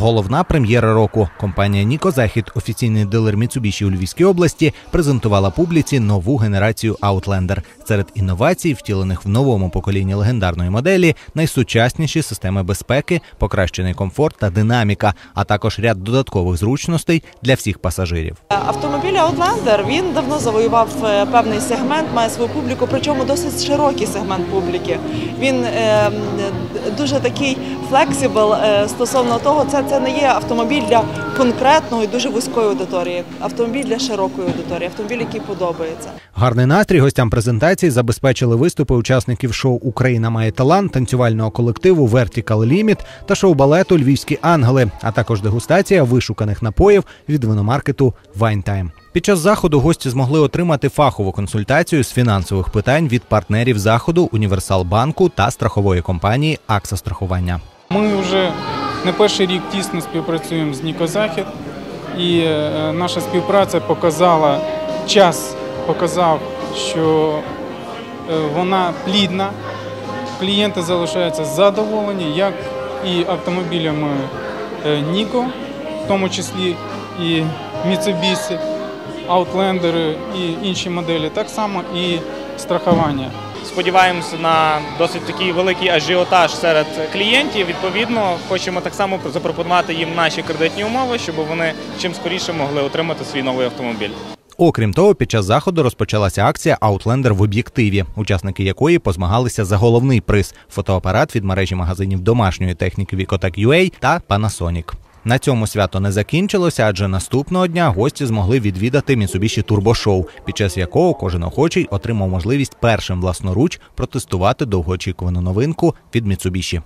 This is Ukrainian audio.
Головна прем'єра року. Компанія Ніко Захід, офіційний дилер Mitsubishi у Львівській області, презентувала публіці нову генерацію Outlander. Серед інновацій, втілених в новому поколінні легендарної моделі, найсучасніші системи безпеки, покращений комфорт та динаміка, а також ряд додаткових зручностей для всіх пасажирів. Автомобіль Outlander, він давно завоював е, певний сегмент, має свою публіку, причому досить широкий сегмент публіки. Він е, дуже такий флексибл е, стосовно того, це, це не є автомобіль для конкретної дуже вузької аудиторії, автомобіль для широкої аудиторії, автомобіль, який подобається. Гарний настрій гостям презентації забезпечили виступи учасників шоу Україна має талант, танцювального колективу Vertical Limit та шоу-балету Львівські ангели, а також дегустація вишуканих напоїв від виномаркету Вайнтайм. Під час заходу гості змогли отримати фахову консультацію з фінансових питань від партнерів заходу Універсал банку та страхової компанії Акса страхування. Ми вже не перший рік тісно співпрацюємо з Ніко Захід, і е, наша співпраця показала, час показав, що е, вона плідна, клієнти залишаються задоволені, як і автомобілями е, Ніко, в тому числі і Mitsubishi, Outlander і інші моделі, так само і страхування. Сподіваємося на досить такий великий ажіотаж серед клієнтів. Відповідно, хочемо так само запропонувати їм наші кредитні умови, щоб вони чим скоріше могли отримати свій новий автомобіль. Окрім того, під час заходу розпочалася акція Outlander в об'єктиві, учасники якої позмагалися за головний приз фотоапарат від мережі магазинів домашньої техніки Vicotech.ua та Panasonic. На цьому свято не закінчилося, адже наступного дня гості змогли відвідати Mitsubishi Turbo Show, під час якого кожен охочий отримав можливість першим власноруч протестувати довгоочікувану новинку від Mitsubishi.